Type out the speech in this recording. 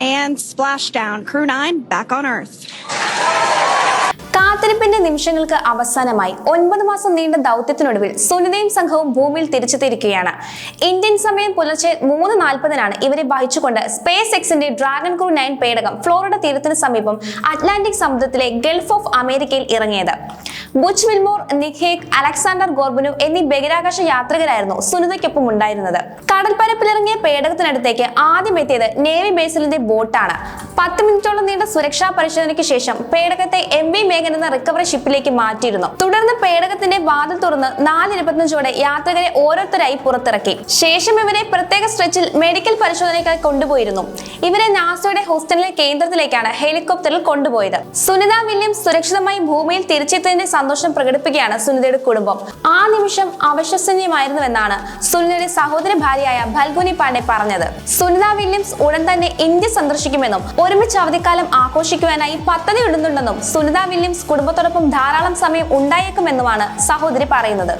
And splashdown. Crew 9 back on Earth. കാത്തിരിപ്പിന്റെ നിമിഷങ്ങൾക്ക് അവസാനമായി ഒൻപത് മാസം നീണ്ട ദൗത്യത്തിനൊടുവിൽ സുനിതയും സംഘവും ഭൂമിയിൽ തിരിച്ചെത്തിയിരിക്കുകയാണ് ഇന്ത്യൻ സമയം പുലർച്ചെ മൂന്ന് നാൽപ്പതിനാണ് ഇവരെ വഹിച്ചുകൊണ്ട് സ്പേസ് എക്സിന്റെ ഡ്രാഗൺ ക്രൂ നയൻ പേടകം ഫ്ലോറിഡ തീരത്തിന് സമീപം അറ്റ്ലാന്റിക് സമുദ്രത്തിലെ ഗൾഫ് ഓഫ് അമേരിക്കയിൽ ഇറങ്ങിയത് Butch Wilmore Nick Hague Aleksandr Gorbunov എന്നീ ബഹിരാകാശ യാത്രികരായിരുന്നു സുനിതയ്ക്കൊപ്പം ഉണ്ടായിരുന്നത്. കടൽപ്പരപ്പിലിറങ്ങിയ പേടകത്തിനടുത്തേക്ക് ആദ്യം എത്തിയത് നേവി ബേസിലിന്റെ ബോട്ടാണ്. പത്ത് മിനിറ്റോളം നീണ്ട സുരക്ഷാ പരിശോധനയ്ക്ക് ശേഷം പേടകത്തെ എം വി മേഘൻ എന്ന റിക്കവറി ഷിപ്പിലേക്ക് മാറ്റിയിരുന്നു. തുടർന്ന് പേടകത്തിന്റെ വാതിൽ തുറന്ന് നാല് യാത്രികരെ ഓരോരുത്തരായി പുറത്തിറക്കി. ശേഷം ഇവരെ പ്രത്യേക സ്ട്രെച്ചിൽ മെഡിക്കൽ പരിശോധനയ്ക്കായി കൊണ്ടുപോയിരുന്നു. ഇവരെ നാസയുടെ ഹോസ്റ്റലിലെ കേന്ദ്രത്തിലേക്കാണ് ഹെലികോപ്റ്ററിൽ കൊണ്ടുപോയത്. സുനിത വില്യംസ് സുരക്ഷിതമായി ഭൂമിയിൽ തിരിച്ചെത്തിയതിന്റെ സന്തോഷം പ്രകടിപ്പിക്കുകയാണ് സുനിതയുടെ കുടുംബം. ആ നിമിഷം അവിശ്വസനീയമായിരുന്നുവെന്നാണ് സുനിതയുടെ സഹോദര ഭാര്യയായ ഭൽഗുനി പാണ്ഡെ പറഞ്ഞത്. സുനിത വില്യംസ് ഉടൻ തന്നെ ഇന്ത്യ സന്ദർശിക്കുമെന്നും ഒരുമിച്ച് അവധിക്കാലം ആഘോഷിക്കുവാനായി പദ്ധതി ഇടുന്നുണ്ടെന്നും സുനിത വില്യംസ് കുടുംബത്തോടൊപ്പം ധാരാളം സമയം ഉണ്ടായേക്കുമെന്നുമാണ് സഹോദരി പറയുന്നത്.